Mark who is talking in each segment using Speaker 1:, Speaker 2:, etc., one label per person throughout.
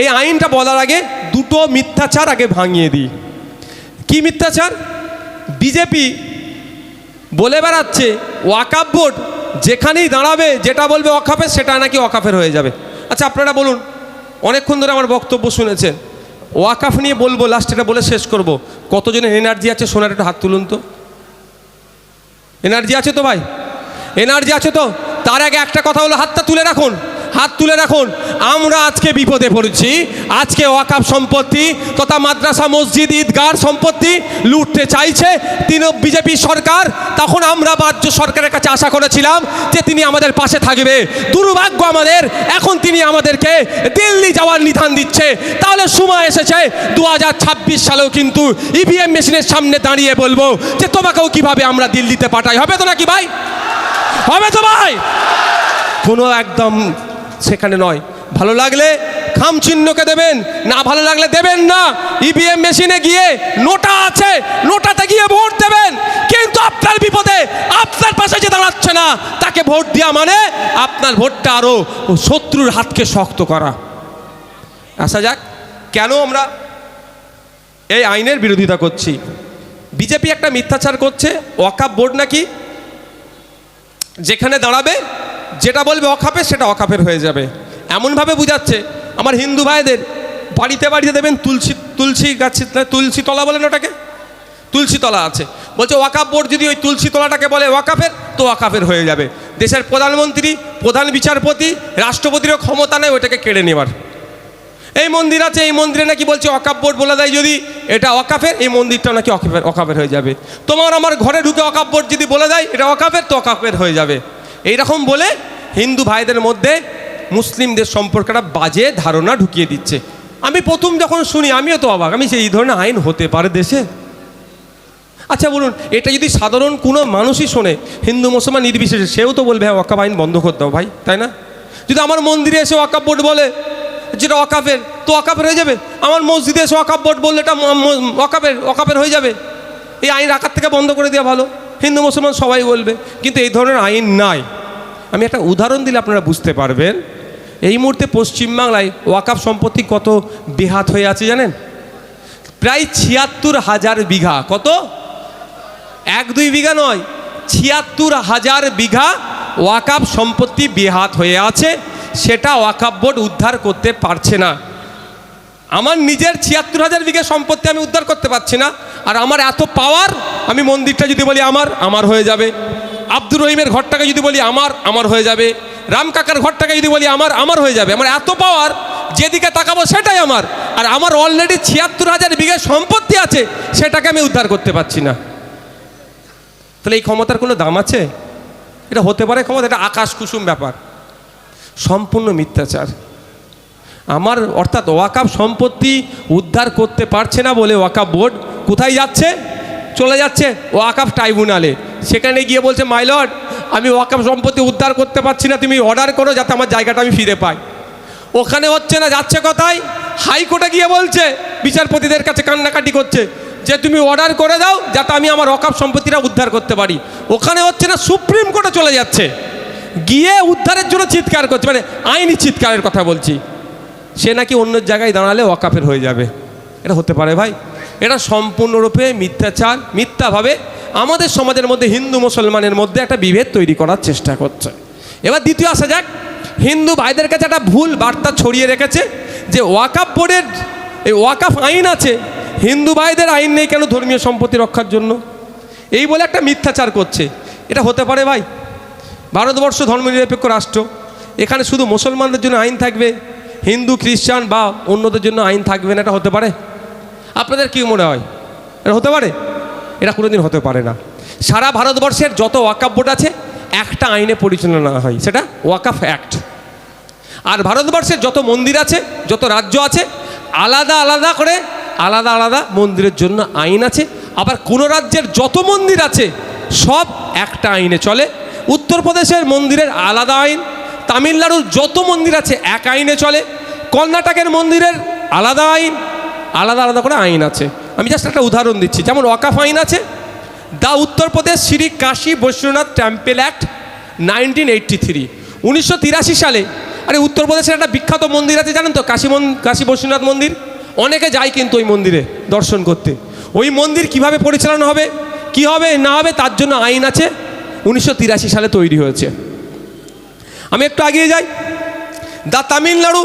Speaker 1: এই আইনটা বলার আগে দুটো মিথ্যাচার আগে ভাঙিয়ে দিই। কি মিথ্যাচার? বিজেপি বলে বেড়াচ্ছে ওয়াকাপ বোর্ড যেখানেই দাঁড়াবে, যেটা বলবে অকাফের সেটা নাকি অকাফের হয়ে যাবে। আচ্ছা আপনারা বলুন, অনেকক্ষণ ধরে আমার বক্তব্য শুনেছেন। ওয়াকাফ নিয়ে বলব লাস্ট এটা বলে শেষ করব। কতজনের এনার্জি আছে, সোনার একটা হাত তুলুন তো। এনার্জি আছে তো ভাই? এনার্জি আছে তো? তার আগে একটা কথা হলো, হাতটা তুলে রাখুন। হাত তুলে রাখুন। আমরা আজকে বিপদে পড়েছি। আজকে ওয়াকাপ সম্পত্তি তথা মাদ্রাসা, মসজিদ, ঈদগার সম্পত্তি লুটতে চাইছে তিনি বিজেপি সরকার। তখন আমরা রাজ্য সরকারের কাছে আশা করেছিলাম যে তিনি আমাদের পাশে থাকবে। দুর্ভাগ্য আমাদের, এখন তিনি আমাদেরকে দিল্লি যাওয়ার নিধান দিচ্ছে। তাহলে সময় এসেছে দু হাজার ছাব্বিশ সালেও কিন্তু ইভিএম মেশিনের সামনে দাঁড়িয়ে বলব যে তোমাকেও কীভাবে আমরা দিল্লিতে পাঠাই। হবে তো নাকি ভাই? হবে তো ভাই? কোনো একদম সেখানে নয়। ভালো লাগলে খাম চিহ্নকে দেবেন, না ভালো লাগলে দেবেন না। ইভিএম মেশিনে গিয়ে নোটা আছে, নোটাতে গিয়ে ভোট দেবেন। কিন্তু আপনার বিপদে আপনার পাশে যে দাঁড়াচ্ছে না, তাকে ভোট দেওয়া মানে আপনার ভোটটা আরও শত্রুর হাতকে শক্ত করা। আসা যাক, কেন আমরা এই আইনের বিরোধিতা করছি? বিজেপি একটা মিথ্যাচার করছে, ওয়াকাপ বোর্ড নাকি? যেখানে দাঁড়াবে যেটা বলবে অখাপে, সেটা অখাপের হয়ে যাবে। এমনভাবে বুঝাচ্ছে, আমার হিন্দু ভাইদের বাড়িতে বাড়িতে দেবেন তুলসী তুলসী গাছ, তুলসী তলা বলেন ওটাকে? তুলসী তলা আছে। বলছে, ওয়াকাপ বোর্ড যদি ওই তুলসী তলাটাকে বলে ওয়াকাফের তো ওয়াকাফের হয়ে যাবে। দেশের প্রধানমন্ত্রী, প্রধান বিচারপতি, রাষ্ট্রপতিরও ক্ষমতা নেই ওইটাকে কেড়ে নেওয়ার। এই মন্দির আছে, এই মন্দিরে নাকি বলছে অকাপ বোর্ড বলে দেয় যদি এটা অকাফের এই মন্দিরটা নাকি অকাফের অকাফের হয়ে যাবে। তোমার আমার ঘরে ঢুকে অকাপ বোর্ড যদি বলে দেয়, এটা অকাফের তো অকাফের হয়ে যাবে। এইরকম বলে হিন্দু ভাইদের মধ্যে মুসলিমদের সম্পর্কে একটা বাজে ধারণা ঢুকিয়ে দিচ্ছে। আমি প্রথম যখন শুনি, আমিও তো অবাক। আমি সেই ধরনের আইন হতে পারে দেশে? আচ্ছা বলুন, এটা যদি সাধারণ কোনো মানুষই শোনে, হিন্দু, মুসলমান নির্বিশেষে, সেও তো বলবে হ্যাঁ ওয়াকাব আইন বন্ধ করে দাও ভাই, তাই না? যদি আমার মন্দিরে এসে ওয়াকাব বোর্ড বলে যেটা অকাপের তো অকাপের হয়ে যাবে। আমার মসজিদে এসে অকাপ বোর্ড বললে এটা অকাপের অকাপের হয়ে যাবে। এই আইন রাখার থেকে বন্ধ করে দেওয়া ভালো। হিন্দু, মুসলমান সবাই বলবে, কিন্তু এই ধরনের আইন নাই। আমি একটা উদাহরণ দিলে আপনারা বুঝতে পারবেন। এই মুহূর্তে পশ্চিমবাংলায় ওয়াকাপ সম্পত্তি কত বেহাত হয়ে আছে জানেন? প্রায় ছিয়াত্তর হাজার বিঘা। কত? এক, দুই বিঘা নয়, ছিয়াত্তর হাজার বিঘা ওয়াকাপ সম্পত্তি বেহাত হয়ে আছে। সেটা ওয়াকাপ বোর্ড উদ্ধার করতে পারছে না। আমার নিজের ছিয়াত্তর হাজার বিঘা সম্পত্তি আমি উদ্ধার করতে পারছি না, আর আমার এত পাওয়ার আমি মন্দিরটা যদি বলি আমার আমার হয়ে যাবে। আব্দুর রহিমের ঘরটাকে যদি বলি আমার আমার হয়ে যাবে। রাম কাকার ঘরটাকে যদি বলি আমার আমার হয়ে যাবে। আমার এত পাওয়ার যেদিকে তাকাবো সেটাই আমার। আর আমার অলরেডি ছিয়াত্তর হাজার বিঘা সম্পত্তি আছে, সেটাকে আমি উদ্ধার করতে পারছি না। তাহলে এই ক্ষমতার কোনো দাম আছে? এটা হতে পারে ক্ষমতা, এটা আকাশ কুসুম ব্যাপার। সম্পূর্ণ মিথ্যাচার। আমার অর্থাৎ ওয়াকাপ সম্পত্তি উদ্ধার করতে পারছে না বলে ওয়াকাপ বোর্ড কোথায় যাচ্ছে? চলে যাচ্ছে ওয়াকাপ ট্রাইব্যুনালে। সেখানে গিয়ে বলছে মাইলর্ড আমি ওয়াকাপ সম্পত্তি উদ্ধার করতে পারছি না, তুমি অর্ডার করো যাতে আমার জায়গাটা আমি ফিরে পাই। ওখানে হচ্ছে না, যাচ্ছে কোথায়? হাইকোর্টে গিয়ে বলছে, বিচারপতিদের কাছে কান্নাকাটি করছে যে, তুমি অর্ডার করে দাও যাতে আমি আমার অকাপ সম্পত্তিটা উদ্ধার করতে পারি। ওখানে হচ্ছে না, সুপ্রিম কোর্টে চলে যাচ্ছে। গিয়ে উদ্ধারের জন্য চিৎকার করছে মানে আইনি চিৎকারের কথা বলছি। সে নাকি অন্য জায়গায় দাঁড়ালে ওয়াকাফের হয়ে যাবে। এটা হতে পারে ভাই। এটা সম্পূর্ণরূপে মিথ্যাচার, মিথ্যাভাবে আমাদের সমাজের মধ্যে হিন্দু মুসলমানের মধ্যে একটা বিভেদ তৈরি করার চেষ্টা করছে। এবার দ্বিতীয় আসা যাক। হিন্দু ভাইদের কাছে একটা ভুল বার্তা ছড়িয়ে রেখেছে যে ওয়াকাফ বোর্ডের এই ওয়াকাফ আইন আছে, হিন্দু ভাইদের আইন নেই কেন ধর্মীয় সম্পত্তি রক্ষার জন্য? এই বলে একটা মিথ্যাচার করছে। এটা হতে পারে ভাই। ভারতবর্ষ ধর্মনিরপেক্ষ রাষ্ট্র। এখানে শুধু মুসলমানদের জন্য আইন থাকবে। হিন্দু, খ্রিস্টান বা অন্যদের জন্য আইন থাকবে না, এটা হতে পারে? আপনাদের কি মনে হয়? এটা হতে পারে? এটা কোনোদিন হতে পারে না। সারা ভারতবর্ষের যত ওয়াকাফ বোর্ড আছে, একটা আইনে পরিচালনা হয়, সেটা ওয়াকাফ অ্যাক্ট। আর ভারতবর্ষের যত মন্দির আছে, যত রাজ্য আছে, আলাদা আলাদা করে আলাদা আলাদা মন্দিরের জন্য আইন আছে। আবার কোনো রাজ্যের যত মন্দির আছে, সব একটা আইনে চলে। উত্তরপ্রদেশের মন্দিরের আলাদা আইন তামিলনাড়ুর যত মন্দির আছে, এক আইনে চলে। কর্ণাটকের মন্দিরের আলাদা আইন, আলাদা আলাদা করে আইন আছে। আমি জাস্ট একটা উদাহরণ দিচ্ছি, যেমন ওয়াকাফ আইন আছে the Uttar Pradesh Shri Kashi Vishwanath temple act nineteen eighty three. উনিশশো তিরাশি সালে, আরে উত্তরপ্রদেশের একটা বিখ্যাত মন্দির আছে, জানেন তো, কাশী কাশী বৈশ্বনাথ মন্দির? অনেকে যায় কিন্তু ওই মন্দিরে দর্শন করতে। ওই মন্দির কীভাবে পরিচালনা হবে, কি হবে, না হবে, তার জন্য আইন আছে। উনিশশো তিরাশি সালে তৈরি হয়েছে। আমি একটু আগিয়ে যাই। The Tamil Nadu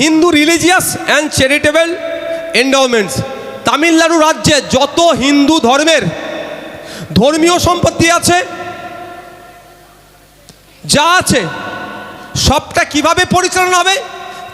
Speaker 1: Hindu religious and charitable endowments Tamil Nadu রাজ্যে যত হিন্দু ধর্মের ধর্মীয় সম্পত্তি আছে, যা আছে, সবটা কীভাবে পরিচালনা হবে,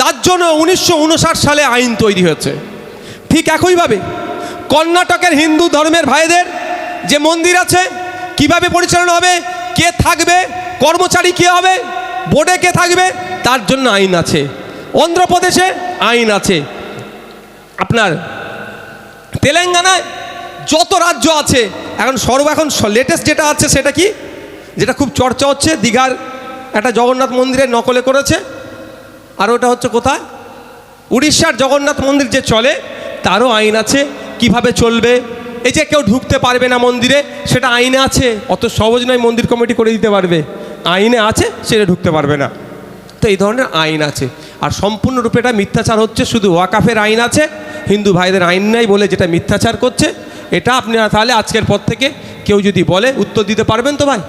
Speaker 1: তার জন্য উনিশশো উনষাট সালে আইন তৈরি হয়েছে। ঠিক একইভাবে কর্ণাটকের হিন্দু ধর্মের ভাইদের যে মন্দির আছে, কীভাবে পরিচালনা হবে, কে থাকবে, কর্মচারী কে হবে বোর্ডে কে থাকবে? তার জন্য আইন আছে। অন্ধ্রপ্রদেশে আইন আছে। আপনার তেলেঙ্গানায় যত রাজ্য আছে, এখন সর্ব এখন লেটেস্ট যেটা আছে সেটা কি? যেটা খুব চর্চা হচ্ছে, দীঘার একটা জগন্নাথ মন্দিরের নকলে করেছে। আর ওটা হচ্ছে কোথায়? উড়িষ্যার জগন্নাথ মন্দির যে চলে, তারও আইন আছে। কীভাবে চলবে? এই যে কেউ ঢুকতে পারবে না মন্দিরে, সেটা আইনে আছে। অত সহজ নয় মন্দির কমিটি করে দিতে পারবে। আইনে আছে, সেটা ঢুকতে পারবে না। তো এই ধরনের আইন আছে। আর সম্পূর্ণরূপে এটা মিথ্যাচার হচ্ছে, শুধু ওয়াকাফের আইন আছে, হিন্দু ভাইদের আইন নাই বলে যেটা মিথ্যাচার করছে, এটা আপনারা তাহলে আজকের পর থেকে কেউ যদি বলে, উত্তর দিতে পারবেন তো ভাই?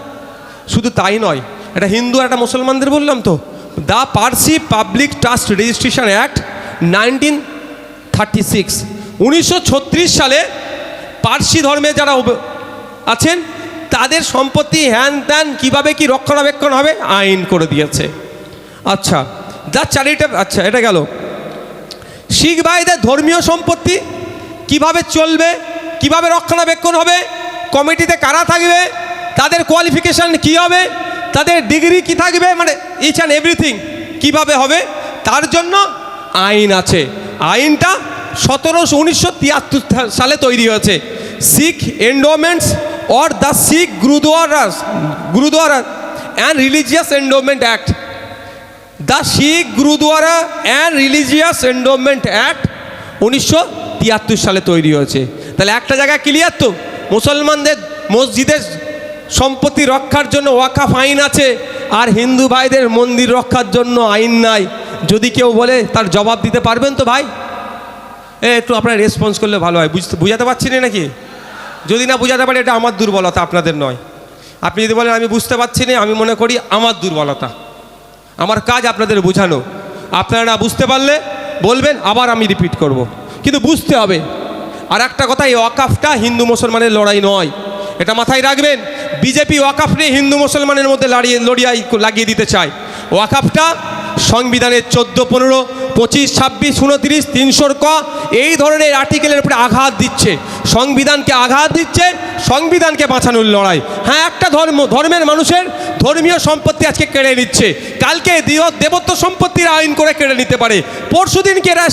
Speaker 1: শুধু তাই নয়, এটা হিন্দু আর একটা মুসলমানদের বললাম তো, the Parsi public trust registration act nineteen thirty six, উনিশশো ছত্রিশ সালে পার্সি ধর্মে যারা আছেন তাদের সম্পত্তি হ্যান ত্যান কীভাবে কি রক্ষণাবেক্ষণ হবে? আইন করে দিয়েছে। আচ্ছা দ্য চ্যারিটেব আচ্ছা এটা গেল। শিখ ভাইদের ধর্মীয় সম্পত্তি কীভাবে চলবে, কীভাবে রক্ষণাবেক্ষণ হবে, কমিটিতে কারা থাকবে, তাদের কোয়ালিফিকেশান কি হবে, তাদের ডিগ্রি কি থাকবে মানে ইচ অ্যান্ড এভরিথিং কীভাবে হবে, তার জন্য আইন আছে। আইনটা সতেরোশো উনিশশো সালে তৈরি হয়েছে। Sikh endowments or the Sikh gurdwaras gurdwara and religious endowment act the Sikh gurdwara and religious endowment act উনিশশো তিয়াত্তর সালে তৈরি হয়েছে। তাহলে একটা জায়গায় ক্লিয়ার তো? মুসলমানদের মসজিদের সম্পত্তি রক্ষার জন্য ওয়াকাফ আইন আছে, আর হিন্দু ভাইদের মন্দির রক্ষার জন্য আইন নাই। যদি কেউ বলে তার জবাব দিতে পারবেন তো ভাই? এ, একটু আপনার রেসপন্স করলে ভালো হয়। বুঝতে বুঝাতে পারছি না নাকি? যদি না বোঝাতে পারি, এটা আমার দুর্বলতা, আপনাদের নয়। আপনি যদি বলেন, আমি বুঝতে পারছি না, আমি মনে করি আমার দুর্বলতা। আমার কাজ আপনাদের বোঝানো। আপনারা না বুঝতে পারলে বলবেন, আবার আমি রিপিট করব। কিন্তু বুঝতে হবে। আর একটা কথা, এই ওয়াকাফটা হিন্দু মুসলমানের লড়াই নয়। এটা মাথায় রাখবেন, বিজেপি ওয়াকাফ নিয়ে হিন্দু মুসলমানের মধ্যে লড়িয়ে, লড়িয়াই লাগিয়ে দিতে চায়। ওয়াকাফটা সংবিধানের চোদ্দ, পনেরো, পঁচিশ, ছাব্বিশ, উনত্রিশ, তিনশোর ক, এই ধরনের আর্টিকেলের উপরে আঘাত দিচ্ছে। সংবিধানকে আঘাত দিচ্ছে, সংবিধানকে বাঁচানোর লড়াই। হ্যাঁ একটা ধর্ম, ধর্মের মানুষের ধর্মীয় সম্পত্তি আজকে কেড়ে নিচ্ছে। কালকে দেবত্ব সম্পত্তির আইন করে কেড়ে নিতে পারে। পরশু দিনকে এরা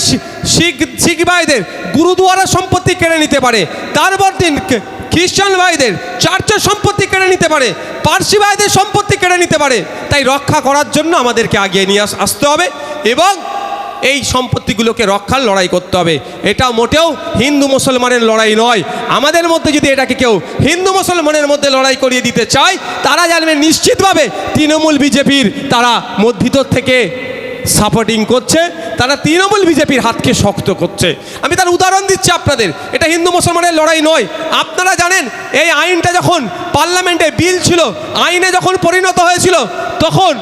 Speaker 1: শিখ শিখ ভাইদের গুরুদুয়ারা সম্পত্তি কেড়ে নিতে পারে। তারপর দিন খ্রিস্টান ভাইদের চার্চের সম্পত্তি কেড়ে নিতে পারে, পার্সি ভাইদের সম্পত্তি কেড়ে নিতে পারে, তাই রক্ষা করার জন্য আমাদেরকে আগিয়ে নিয়ে আসতে হবে এবং এই সম্পত্তিগুলোকে রক্ষার লড়াই করতে হবে। এটা মোটেও হিন্দু মুসলমানের লড়াই নয়। আমাদের মধ্যে যদি এটাকে কেউ হিন্দু মুসলমানের মধ্যে লড়াই করিয়ে দিতে চায়, তারা জানবে নিশ্চিতভাবে তৃণমূল বিজেপির, তারা মধ্যিতর থেকে সাপোর্টিং করছে, তারা তৃণমূল বিজেপির হাতকে শক্ত করছে। আমি তার উদাহরণ দিচ্ছি আপনাদের, এটা হিন্দু মুসলমানের লড়াই নয়। আপনারা জানেন, এই আইনটা যখন পার্লামেন্টে বিল ছিল, আইনে যখন পরিণত হয়েছিল, তখন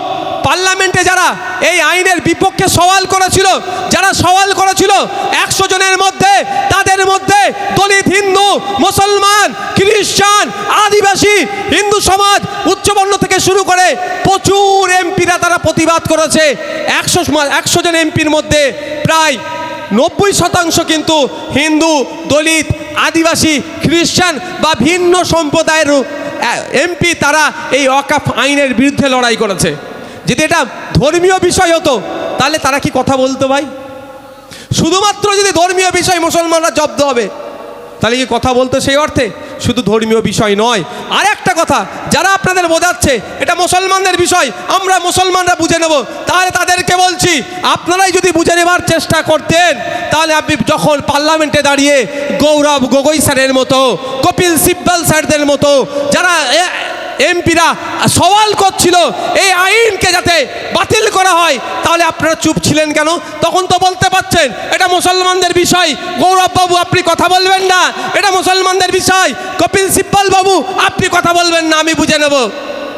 Speaker 1: পার্লামেন্টে যারা এই আইনের বিপক্ষে সওয়াল করেছিল, যারা সওয়াল করেছিল, একশো জনের মধ্যে, তাদের মধ্যে দলিত হিন্দু, মুসলমান, খ্রিস্টান, আদিবাসী, হিন্দু সমাজ উচ্চবর্ণ থেকে শুরু করে প্রতিবাদ করেছে। একশো একশো জন এমপির মধ্যে প্রায় নব্বই শতাংশ কিন্তু হিন্দু, দলিত, আদিবাসী, খ্রিস্টান বা ভিন্ন সম্প্রদায়ের এমপি তারা এই অকাফ আইনের বিরুদ্ধে লড়াই করেছে। যদি এটা ধর্মীয় বিষয় হতো, তাহলে তারা কি কথা বলতো ভাই? শুধুমাত্র যদি ধর্মীয় বিষয় মুসলমানরা জব্দ হবে, তাহলে কি কথা বলতো সেই অর্থে? শুধু ধর্মীয় বিষয় নয়। আর একটা কথা, যারা আপনাদের বোঝাচ্ছে এটা মুসলমানদের বিষয়, আমরা মুসলমানরা বুঝে নেব। তাহলে তাদেরকে বলছি, আপনারাই যদি বুঝে নেবার চেষ্টা করতেন, তাহলে আপনি যখন পার্লামেন্টে দাঁড়িয়ে গৌরব গগৈ স্যারের মতো, কপিল সিব্বাল স্যারদের মতো, যারা এমপিরা সওয়াল করছিল, এই আইনকে যাতে বাতিল করা হয় তাহলে আপনারা চুপ ছিলেন কেন? তখন তো বলতে পারছেন, এটা মুসলমানদের বিষয়। গৌরব বাবু আপনি কথা বলবেন না। এটা মুসলমানদের বিষয়। কপিল বাবু আপনি কথা বলবেন না, আমি বুঝে নেব।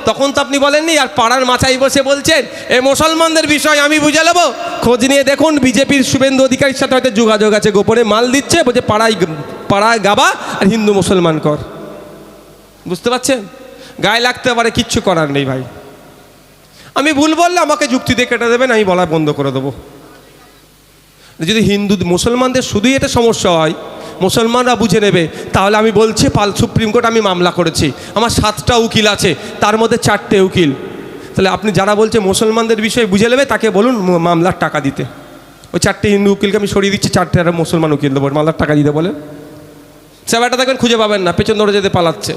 Speaker 1: তখন তো আপনি বলেননি, আর পাড়ার মাচাই বসে বলছেন, এ মুসলমানদের বিষয়, আমি বুঝে নেব। খোঁজ নিয়ে দেখুন, বিজেপির শুভেন্দু অধিকারীর সাথে হয়তো যোগাযোগ আছে, গোপনে মাল দিচ্ছে, বলছে পাড়ায় পাড়ায় গাবা, আর হিন্দু মুসলমান কর। বুঝতে পারছেন? গায়ে লাগতে পারে, কিচ্ছু করার নেই ভাই। আমি ভুল বললে আমাকে যুক্তি দিয়ে কেটে দেবেন, আমি বলা বন্ধ করে দেবো। যদি হিন্দু, মুসলমানদের শুধুই এটা সমস্যা হয়, মুসলমানরা বুঝে নেবে, তাহলে আমি বলছি, পাল সুপ্রিম কোর্ট আমি মামলা করেছি, আমার সাতটা উকিল আছে, তার মধ্যে চারটে উকিল। তাহলে আপনি যারা বলছে মুসলমানদের বিষয়ে বুঝে নেবে, তাকে বলুন মামলার টাকা দিতে। ওই চারটে হিন্দু উকিলকে আমি সরিয়ে দিচ্ছি, চারটে আর মুসলমান উকিল দেবো মামলার টাকা দিতে বলে সেবাটা দেখবেন খুঁজে পাবেন না, পেছন ধরে যেতে পালাচ্ছে।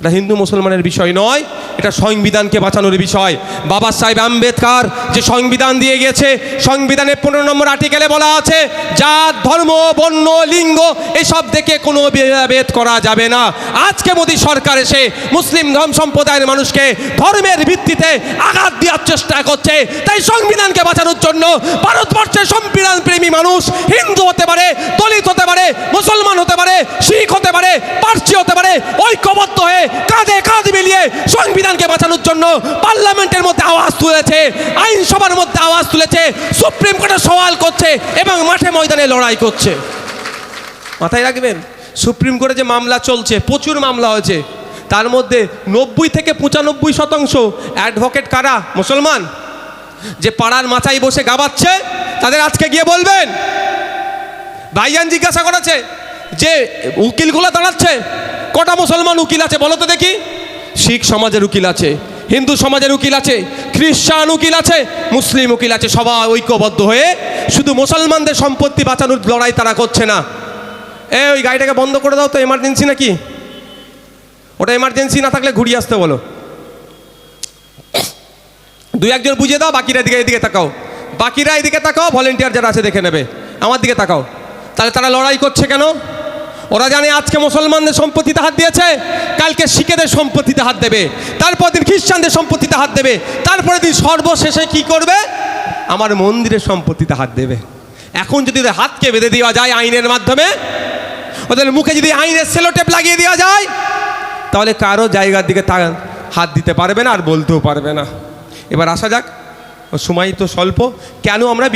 Speaker 1: এটা হিন্দু মুসলমানের বিষয় নয়, এটা সংবিধানকে বাঁচানোর বিষয়। বাবা সাহেব আম্বেদকর যে সংবিধান দিয়ে গেছে, সংবিধানের পনেরো নম্বর আর্টিকেলে বলা আছে, জাত, ধর্ম, বর্ণ, লিঙ্গ, এসব দেখে কোনো ভেদাভেদ করা যাবে না। আজকে মোদী সরকার এসে মুসলিম ধর্ম সম্প্রদায়ের মানুষকে ধর্মের ভিত্তিতে আঘাত দেওয়ার চেষ্টা করছে। তাই সংবিধানকে বাঁচানোর জন্য ভারতবর্ষের সংবিধান প্রেমী মানুষ হিন্দু হতে পারে, দলিত হতে মুসলমান হতে পারে, শিখ হতে পারে, পার্সি হতে পারে, ঐক্যবদ্ধ হয়ে কাঁধে কাঁধ মিলিয়ে সংবিধানকে বাঁচানোর জন্য পার্লামেন্টের মধ্যে আওয়াজ তুলেছে, আইনসভার মধ্যে আওয়াজ তুলেছে, সুপ্রিম কোর্টে সওয়াল করছে এবং মাঠে ময়দানে লড়াই করছে। মাথায় রাখবেন, সুপ্রিম কোর্টে যে মামলা চলছে, প্রচুর মামলা হয়েছে, তার মধ্যে নব্বই থেকে পঁচানব্বই শতাংশ অ্যাডভোকেট কারা? মুসলমান। যে পাড়ার মাথায় বসে গাবাচ্ছে, তাদের আজকে গিয়ে বলবেন ভাইজান জিজ্ঞাসা করেছে যে, উকিলগুলো দাঁড়াচ্ছে, কটা মুসলমান উকিল আছে বলো তো দেখি। শিখ সমাজের উকিল আছে, হিন্দু সমাজের উকিল আছে, খ্রিস্টান উকিল আছে, মুসলিম উকিল আছে, সবাই ঐক্যবদ্ধ হয়ে শুধু মুসলমানদের সম্পত্তি বাঁচানোর লড়াই তারা করছে না। এ, ওই গাড়িটাকে বন্ধ করে দাও তো এমার্জেন্সি নাকি? ওটা এমার্জেন্সি না থাকলে ঘুরিয়ে আসতে বলো। দুই একজন বুঝিয়ে দাও, বাকিরা এদিকে এদিকে তাকাও। বাকিরা এদিকে তাকাও ভলেন্টিয়ার যারা আছে দেখে নেবে। আমার দিকে তাকাও। তাহলে তারা লড়াই করছে কেন? ওরা জানে আজকে মুসলমানদের সম্পত্তিতে হাত দিয়েছে, কালকে শিখেদের সম্পত্তিতে হাত দেবে তারপর দিন খ্রিস্টানদের সম্পত্তিতে হাত দেবে তারপরে দিন সর্বশেষে কি করবে? আমার মন্দিরের সম্পত্তিতে হাত দেবে। এখন যদি ওদের হাতকে বেঁধে দেওয়া যায় আইনের মাধ্যমে, ওদের মুখে যদি আইনের সেলোটেপ লাগিয়ে দেওয়া যায়, তাহলে কারও জায়গার দিকে তা- হাত দিতে পারবে না আর বলতেও পারবে না। এবার আসা যাক সময় তো স্বল্প, কেন আমরা